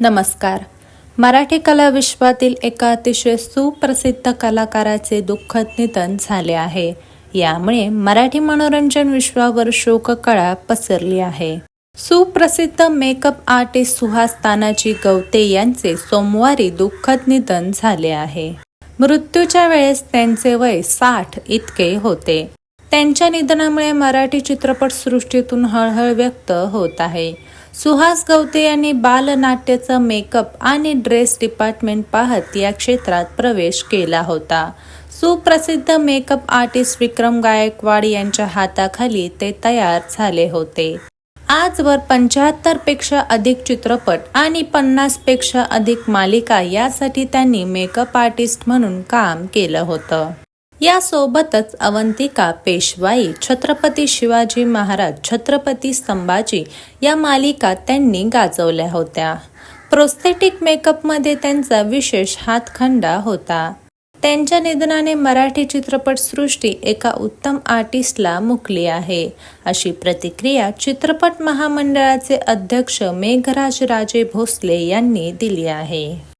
नमस्कार. मराठी कला विश्वातील एका अतिशय सुप्रसिद्ध कलाकाराचे दुःखद निधन झाले आहे. यामुळे मराठी मनोरंजन विश्वावर शोककळा पसरली आहे. सुप्रसिद्ध मेकअप आर्टिस्ट सुहास तानाजी गवते यांचे सोमवारी दुःखद निधन झाले आहे. मृत्यूच्या वेळेस त्यांचे वय साठ इतके होते. त्यांच्या निधनामुळे मराठी चित्रपटसृष्टीतून हळहळ व्यक्त होत आहे. सुहास गवते यांनी बालनाट्याचा मेकअप आणि ड्रेस डिपार्टमेंट पाहत या क्षेत्रात प्रवेश केला होता. सुप्रसिद्ध मेकअप आर्टिस्ट विक्रम गायकवाड यांच्या हाताखाली ते तयार झाले होते. आजवर पंच्याहत्तरपेक्षा अधिक चित्रपट आणि पन्नासपेक्षा अधिक मालिका यासाठी त्यांनी मेकअप आर्टिस्ट म्हणून काम केलं होतं. यासोबतच अवंतिका पेशवाई छत्रपती शिवाजी महाराज छत्रपती संभाजी या मालिका त्यांनी गाजवल्या होत्या. प्रोस्थेटिक मेकअपमध्ये त्यांचा विशेष हातखंडा होता. त्यांच्या निधनाने मराठी चित्रपटसृष्टी एका उत्तम आर्टिस्टला मुकली आहे. अशी प्रतिक्रिया चित्रपट महामंडळाचे अध्यक्ष मेघराज राजे भोसले यांनी दिली आहे.